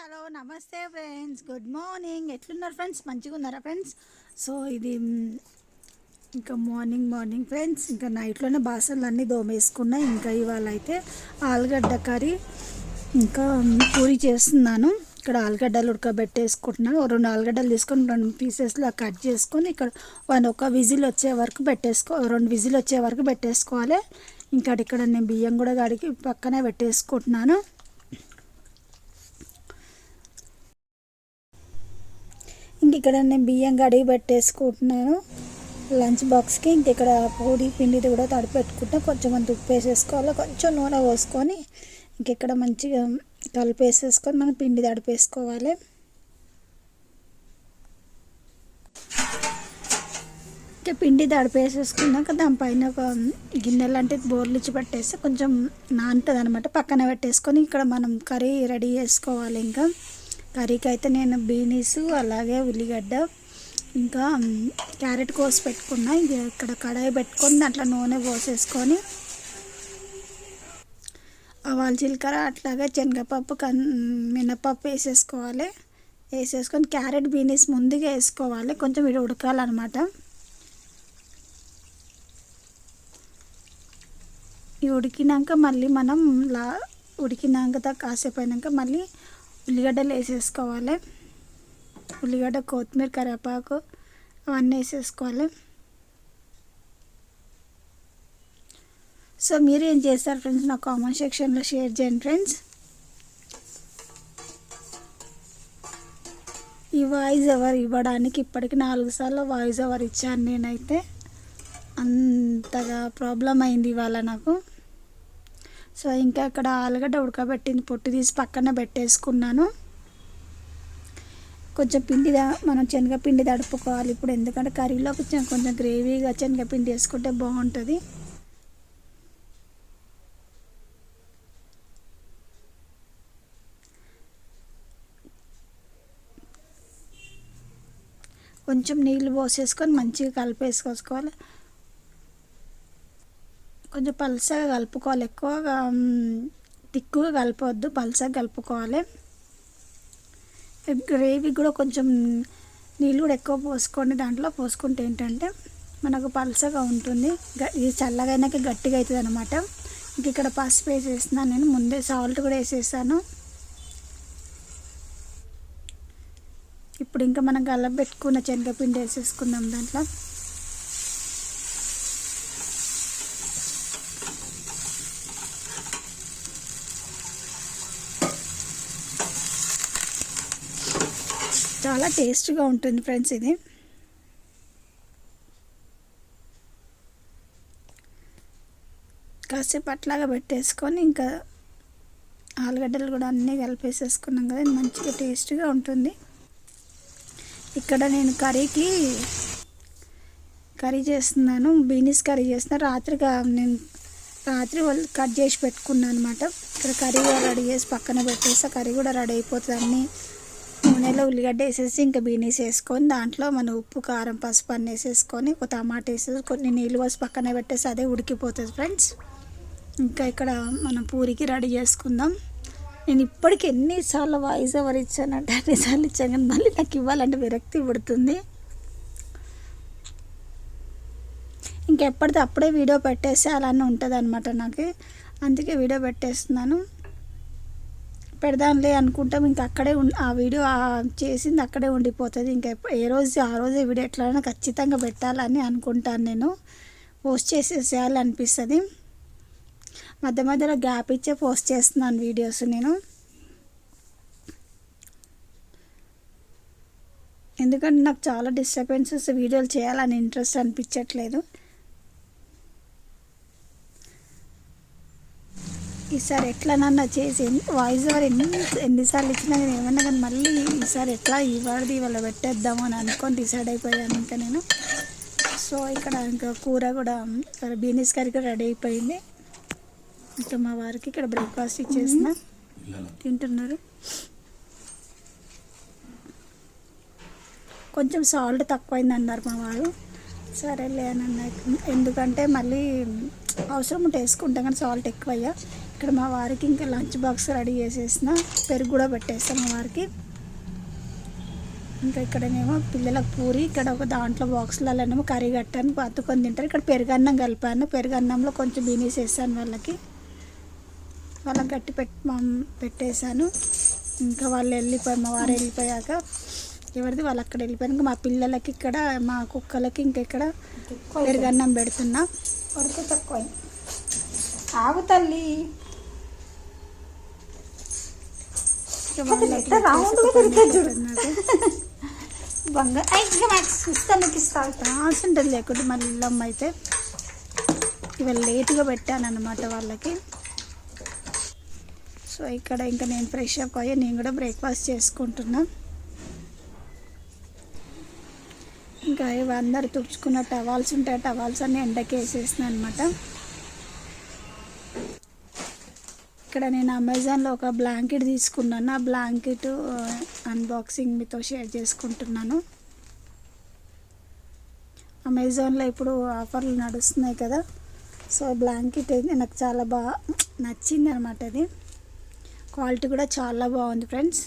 Hello నమస్తే friends. Good morning. ఎట్లున్నారు friends? మంచిగా ఉన్నారా ఫ్రెండ్స్? సో ఇది ఇంకా మార్నింగ్ మార్నింగ్ ఫ్రెండ్స్. ఇంకా నైట్లోనే బాసనలు అన్నీ దోమేసుకున్నా ఇంకా ఇవాళ అయితే ఆలుగడ్డ కర్రీ ఇంకా పూరి చేస్తున్నాను. ఇక్కడ ఆలుగడ్డలు ఉడకబెట్టేసుకుంటున్నాను. రెండు ఆలుగడ్డలు తీసుకొని రెండు పీసెస్లో కట్ చేసుకొని ఇక్కడ వన్ ఒక విజిల్ వచ్చే వరకు పెట్టేసుకో రెండు విజిల్ వచ్చే వరకు పెట్టేసుకోవాలి. ఇంకా ఇక్కడ నేను బియ్యం కూడా కడిగి పక్కనే పెట్టేసుకుంటున్నాను. ఇక్కడ నేను బియ్యం కడిగి పెట్టేసుకుంటున్నాను. లంచ్ బాక్స్కి ఇంక ఇక్కడ పొడి పిండిది కూడా తడిపి కొంచెం అంత ఉప్పు వేసేసుకోవాలి కొంచెం నూనె పోసుకొని ఇంకెక్కడ మంచిగా కలిపేసేసుకొని మనం పిండి తడిపేసుకోవాలి. ఇంకా పిండి తడిపేసేసుకున్నాక దానిపైన ఒక గిన్నె లాంటిది బోర్లిచ్చి పెట్టేస్తే కొంచెం నానుతుంది అనమాట పక్కన పెట్టేసుకొని ఇక్కడ మనం కర్రీ రెడీ చేసుకోవాలి ఇంకా. కర్రీకి అయితే నేను బీనీస్ అలాగే ఉల్లిగడ్డ ఇంకా క్యారెట్ కోసి పెట్టుకున్నా. ఇక్కడ కడాయి పెట్టుకొని దాంట్లో నూనె పోసేసుకొని ఆవాలు జీలకర్ర అట్లాగే శనగపప్పు కన్ మినపప్పు వేసేసుకోవాలి. వేసేసుకొని క్యారెట్ బీనీస్ ముందుగా వేసుకోవాలి. కొంచెం ఇది ఉడకాలన్నమాట. ఇవి ఉడికినాక మళ్ళీ మనం లా ఉడికినాక దా- కాసేపు అయినాక మళ్ళీ ఉల్లిగడ్డలు వేసేసుకోవాలి. ఉల్లిగడ్డ కొత్తిమీర కరివేపాకు అవన్నీ వేసేసుకోవాలి. సో మీరు ఏం చేస్తారు ఫ్రెండ్స్? నా కామెంట్ సెక్షన్లో షేర్ చేయండి ఫ్రెండ్స్. ఈ వాయిస్ ఎవర్ ఇవ్వడానికి ఇప్పటికి నాలుగు సార్లు వాయిస్ ఎవర్ ఇచ్చాను నేనైతే. అంతగా ప్రాబ్లం అయింది ఇవాళ నాకు. సో ఇంకా అక్కడ ఆలుగడ్డ ఉడకబెట్టింది పొట్టు తీసి పక్కన పెట్టేసుకున్నాను. కొంచెం పిండి మనం శనగపిండి తడుపుకోవాలి ఇప్పుడు ఎందుకంటే కర్రీలో కొంచెం కొంచెం గ్రేవీగా శనగపిండి వేసుకుంటే బాగుంటుంది. కొంచెం నీళ్ళు పోసేసుకొని మంచిగా కలిపేసుకోసుకోవాలి కొంచెం పలుసగా కలుపుకోవాలి. ఎక్కువగా మ్, తిక్కుగా కలపవద్దు. పలుసగా కలుపుకోవాలి. గ్రేవీ కూడా కొంచెం నీళ్ళు కూడా ఎక్కువ పోసుకోండి. దాంట్లో పోసుకుంటే ఏంటంటే మనకు పలుసగా ఉంటుంది. గ- ఇది చల్లగా గట్టిగా అవుతుంది అనమాట ఇంక ఇక్కడ పసుపు వేసేస్తున్నాను నేను. ముందే సాల్ట్ కూడా వేసేసాను. ఇప్పుడు ఇంకా మనం గల్లబెట్టుకున్న శనగపిండి వేసేసుకుందాం దాంట్లో. చాలా టేస్ట్గా ఉంటుంది ఫ్రెండ్స్ ఇది. కాసేపు అట్లాగా పెట్టేసుకొని ఇంకా ఆలుగడ్డలు కూడా అన్నీ కలిపేసేసుకున్నాం కదా మంచిగా టేస్ట్గా ఉంటుంది. ఇక్కడ నేను కర్రీకి కర్రీ చేస్తున్నాను బీనీస్ కర్రీ చేస్తున్నాను రాత్రిగా నేను రాత్రి వాళ్ళు కట్ చేసి పెట్టుకున్నాను అనమాట ఇక్కడ కర్రీ కూడా రెడీ చేసి పక్కన పెట్టేస్తే కర్రీ కూడా రెడీ అయిపోతుంది అన్నీ. నూనెలో ఉల్లిగడ్డ వేసేసి ఇంకా బీనీస్ వేసుకొని దాంట్లో మన ఉప్పు కారం పసుపు అన్నీ వేసేసుకొని ఒక టమాటా వేసేసి కొన్ని నీళ్ళు పోసి పక్కన పెట్టేసి అదే ఉడికిపోతుంది ఫ్రెండ్స్. ఇంకా ఇక్కడ మనం పూరికి రెడీ చేసుకుందాం. నేను ఇప్పటికి ఎన్నిసార్లు వాయిస్ ఎవరు ఇచ్చానంటే అన్నిసార్లు ఇచ్చాను కానీ మళ్ళీ నాకు ఇవ్వాలంటే విరక్తి పుడుతుంది. ఇంకెప్పటిది అప్పుడే వీడియో పెట్టేస్తే అలానే ఉంటుంది అనమాట నాకు. అందుకే వీడియో పెట్టేస్తున్నాను. పెడదాంలే అనుకుంటాం. ఇంకా అక్కడే ఉండి ఆ వీడియో చేసింది అక్కడే ఉండిపోతుంది. ఇంకా ఏ రోజు ఆ రోజే వీడియో ఎట్లైనా ఖచ్చితంగా పెట్టాలని అనుకుంటాను నేను. పోస్ట్ చేసేసేయాలి అనిపిస్తుంది మధ్య మధ్యలో గ్యాప్ ఇచ్చే పోస్ట్ చేస్తున్నాను వీడియోస్ నేను. ఎందుకంటే నాకు చాలా డిస్టర్బెన్సెస్ వీడియోలు చేయాలని ఇంట్రెస్ట్ అనిపించట్లేదు. ఈసారి ఎట్లానన్నా చేసి వాయిస్ ఓవర్ ఎన్ని ఎన్నిసార్లు ఇచ్చినా నేను ఏమన్నా కానీ మళ్ళీ ఈసారి ఎట్లా ఇవాడిది ఇవాళ పెట్టేద్దాము అని అనుకొని డిసైడ్ అయిపోయాను ఇంకా నేను. సో ఇక్కడ ఇంకా కూర కూడా ఇక్కడ బీనీస్ కర్రీ కూడా రెడీ అయిపోయింది. ఇంకా మా వారికి ఇక్కడ బ్రేక్ఫాస్ట్ ఇచ్చేసిన. తింటున్నారు. కొంచెం సాల్ట్ తక్కువైంది అన్నారు మా వారు. సరేలే అని అన్నారు. ఎందుకంటే మళ్ళీ అవసరం ఉంటే వేసుకుంటాం కానీ సాల్ట్ ఎక్కువయ్యా. ఇక్కడ మా వారికి ఇంకా లంచ్ బాక్స్ రెడీ చేసేసిన పెరుగు కూడా పెట్టేస్తాం మా వారికి. ఇంకా ఇక్కడనేమో పిల్లలకు పూరి ఇక్కడ ఒక దాంట్లో బాక్స్లలోనేమో కర్రీ కట్టాను పత్తుకొని తింటారు. ఇక్కడ పెరుగన్నం కలిపాను. పెరుగన్నంలో కొంచెం బీనీస్ వేసాను వాళ్ళకి. వాళ్ళకి గట్టి పెట్ పెట్టేశాను. ఇంకా వాళ్ళు వెళ్ళిపోయి మా వారు వెళ్ళిపోయాక ఎవరిది? వాళ్ళు అక్కడ వెళ్ళిపోయారు. ఇంకా మా పిల్లలకి ఇక్కడ మా కుక్కలకి ఇంకా ఇక్కడ పెరుగన్నం పెడుతున్నా. కొడుకు తక్కువ ఆగు తల్లి. బంగారు ఇక మ్యాక్స్ నీకు ఉంటుంది లేకుంటే మళ్ళీ ఇల్లమ్మ అయితే ఇవాళ లేట్గా పెట్టాను అనమాట వాళ్ళకి. సో ఇక్కడ ఇంకా నేను ఫ్రెష్ అప్ అయ్యి నేను కూడా బ్రేక్ఫాస్ట్ చేసుకుంటున్నా. ఇంకా ఇవి అందరు తుడుచుకున్న టవాల్స్ ఉంటాయి టవాల్స్ అన్ని ఎండకి వేసేసిన అనమాట ఇక్కడ నేను అమెజాన్లో ఒక బ్లాంకెట్ తీసుకున్నాను. ఆ బ్లాంకెట్ అన్బాక్సింగ్ మీతో షేర్ చేసుకుంటున్నాను. అమెజాన్లో ఇప్పుడు ఆఫర్లు నడుస్తున్నాయి కదా. సో బ్లాంకెట్ అయితే నాకు చాలా బాగా నచ్చింది అనమాట అది. క్వాలిటీ కూడా చాలా బాగుంది ఫ్రెండ్స్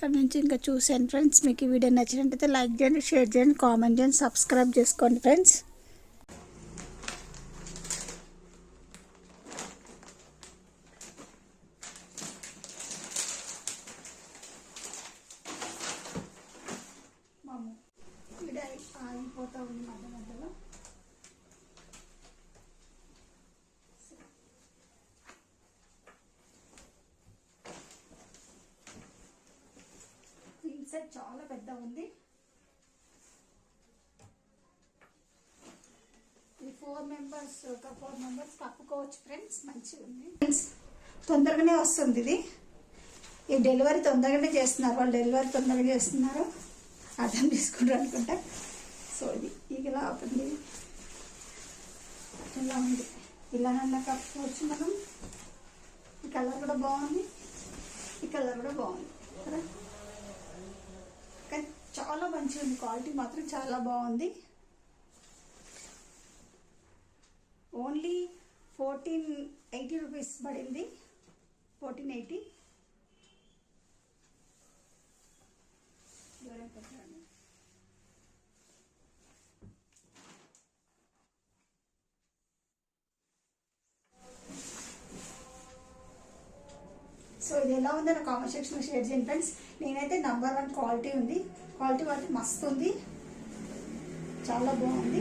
అక్కడ నుంచి ఇంకా చూసాను ఫ్రెండ్స్. మీకు ఈ వీడియో నచ్చినట్టయితే లైక్ చేయండి షేర్ చేయండి కామెంట్ చేయండి సబ్స్క్రైబ్ చేసుకోండి ఫ్రెండ్స్ వీడియో ఆగిపోతూ ఉంది మధ్య మధ్యలో ఇన్సైడ్ చాలా పెద్ద ఉంది. ఈ ఫోర్ మెంబర్స్ ఒక ఫోర్ మెంబర్స్ కప్పుకోవచ్చు ఫ్రెండ్స్ మంచిగా ఉంది. ఫ్రెండ్స్ తొందరగానే వస్తుంది ఇది. ఈ డెలివరీ తొందరగానే చేస్తున్నారు వాళ్ళు డెలివరీ తొందరగా చేస్తున్నారు. అర్థం తీసుకుంటారు అనుకుంటా. సో ఇది ఇలా అవుతుంది. ఇలా ఉంది. ఇలానన్నా కప్పుకోవచ్చు మనం. ఈ కలర్ కూడా బాగుంది. ఈ కలర్ కూడా బాగుంది. కదా? చాలా మంచిగా ఉంది క్వాలిటీ మాత్రం చాలా బాగుంది. ఓన్లీ ఫోర్టీన్ ఎయిటీ రూపీస్ పడింది. Fourteen eighty. సో ఇది ఎలా ఉందో నా కామెంట్ సెక్షన్లో షేర్ చేయండి ఫ్రెండ్స్ నేనైతే నంబర్ వన్ క్వాలిటీ ఉంది. క్వాలిటీ మాత్రం మస్తు ఉంది. చాలా బాగుంది.